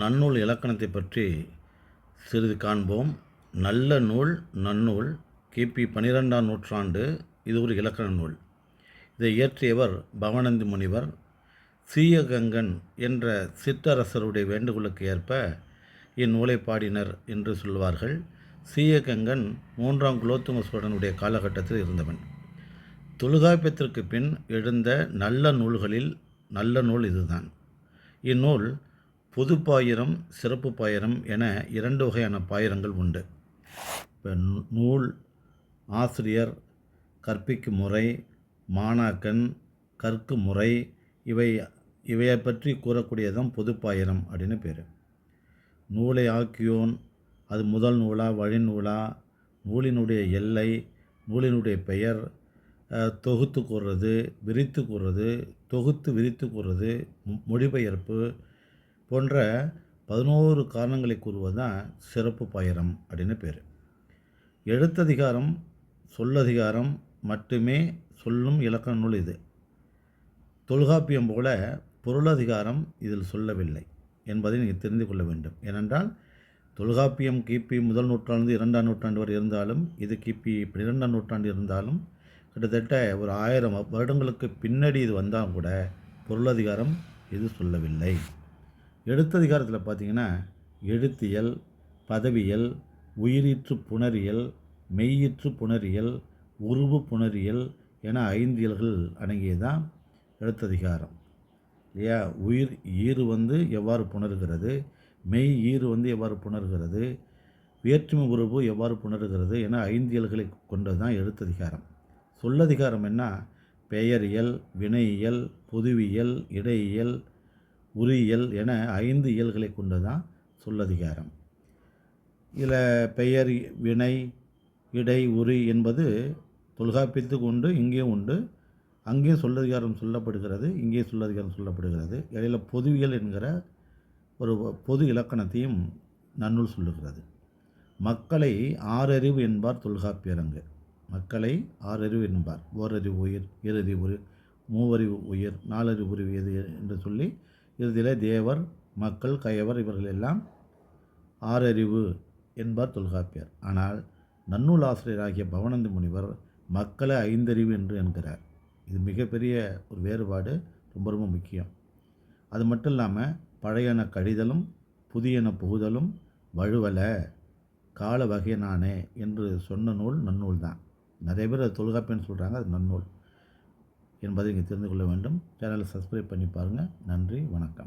நன்னூல் இலக்கணத்தை பற்றி சிறிது காண்போம். நல்ல நூல் நன்னூல் கிபி பன்னிரெண்டாம் நூற்றாண்டு இது ஒரு இலக்கண நூல். இதை இயற்றியவர் பவனந்தி முனிவர். சீயகங்கன் என்ற சிற்றரசருடைய வேண்டுகோளுக்கு ஏற்ப இந்நூலை பாடினர் என்று சொல்வார்கள். சீயகங்கன் மூன்றாம் குலோத்துங்க சோழனுடைய காலகட்டத்தில் இருந்தவன். தொழுகாப்பியத்திற்கு பின் எழுந்த நல்ல நூல்களில் நல்ல நூல் இதுதான். இந்நூல் பொதுப்பாயிரம் சிறப்பு பாயிரம் என இரண்டு வகையான பாயிரங்கள் உண்டு. இப்போ நூல் ஆசிரியர் கற்பிக்கும் முறை மாணாக்கன் கற்கும் முறை இவை இவையை பற்றி கூறக்கூடியதான் பொதுப்பாயிரம் அப்படின்னு பேர். நூலை ஆக்கியோன் அது முதல் நூலா வழிநூலா நூலினுடைய எல்லை நூலினுடைய பெயர் தொகுத்து கூறுறது விரித்து கூறுறது தொகுத்து விரித்து கூறுறது மொழிபெயர்ப்பு போன்ற பதினோரு காரணங்களை கூறுவது தான் சிறப்பு பயணம் அப்படின்னு பேர். எழுத்ததிகாரம் சொல்லதிகாரம் மட்டுமே சொல்லும் இலக்கண நூல் இது. தொல்காப்பியம் போல பொருளதிகாரம் இதில் சொல்லவில்லை என்பதை நீங்கள் தெரிந்து கொள்ள வேண்டும். ஏனென்றால் தொல்காப்பியம் கிபி முதல் நூற்றாண்டு இரண்டாம் நூற்றாண்டு வரை இருந்தாலும் இது கிபி பன்னிரெண்டாம் நூற்றாண்டு இருந்தாலும் கிட்டத்தட்ட ஒரு ஆயிரம் வருடங்களுக்கு பின்னாடி இது வந்தால் கூட பொருளதிகாரம் இது சொல்லவில்லை. எழுத்ததிகாரத்தில் பார்த்திங்கன்னா எழுத்தியல் பதவியல் உயிரீற்று புணரியல் மெய்யிற்று புணரியல் உருவு புணரியல் என ஐந்து இயல்கள் அடங்கியதான் எழுத்ததிகாரம் இல்லையா? உயிர் ஈறு வந்து எவ்வாறு புணர்கிறது? மெய் ஈறு வந்து எவ்வாறு புணர்கிறது? வேற்றுமை உருவு எவ்வாறு புணர்கிறது என ஐந்து இயல்களை கொண்டது தான் எழுத்ததிகாரம் சொல்லதிகாரம் என்ன? பெயரியல் வினையியல் பொதுவியல் இடையியல் உரியல் என ஐந்து இயல்களை கொண்டு தான் சொல்லதிகாரம். இதில் பெயர் வினை இடை உரி என்பது தொல்காப்பியத்துக்கு உண்டு இங்கேயும் உண்டு. அங்கேயும் சொல்லதிகாரம் சொல்லப்படுகிறது இங்கேயும் சொல்லதிகாரம் சொல்லப்படுகிறது. இடையில் பொதுவியல் என்கிற ஒரு பொது இலக்கணத்தையும் நன்னூல் சொல்லுகிறது. மக்களை ஆறறிவு என்பார் தொல்காப்பியரங்கு மக்களை ஆறறிவு என்பார். ஓரறிவு உயிர் ஈரறிவு உயிர் மூவறிவு உயிர் நாலறிவு உரிவு எது என்று சொல்லி இறுதியில் தேவர் மக்கள் கயவர் இவர்கள் எல்லாம் ஆறறிவு என்பார் தொல்காப்பியர். ஆனால் நன்னூல் ஆசிரியராகிய பவனந்தி முனிவர் மக்களை ஐந்தறிவு என்று என்கிறார். இது மிகப்பெரிய ஒரு வேறுபாடு ரொம்ப ரொம்ப முக்கியம். அது மட்டும் இல்லாமல் பழையன கழிதலும் புதியன புகுதலும் வழுவல கால வகையனானே என்று சொன்ன நூல் நன்னூல் தான் நிறைய பேர் அது தொல்காப்பியன்னு சொல்கிறாங்க அது நன்னூல். என்பதை இங்கே தெரிந்து கொள்ள வேண்டும். சேனலை சப்ஸ்கிரைப் பண்ணி பாருங்கள் நன்றி வணக்கம்.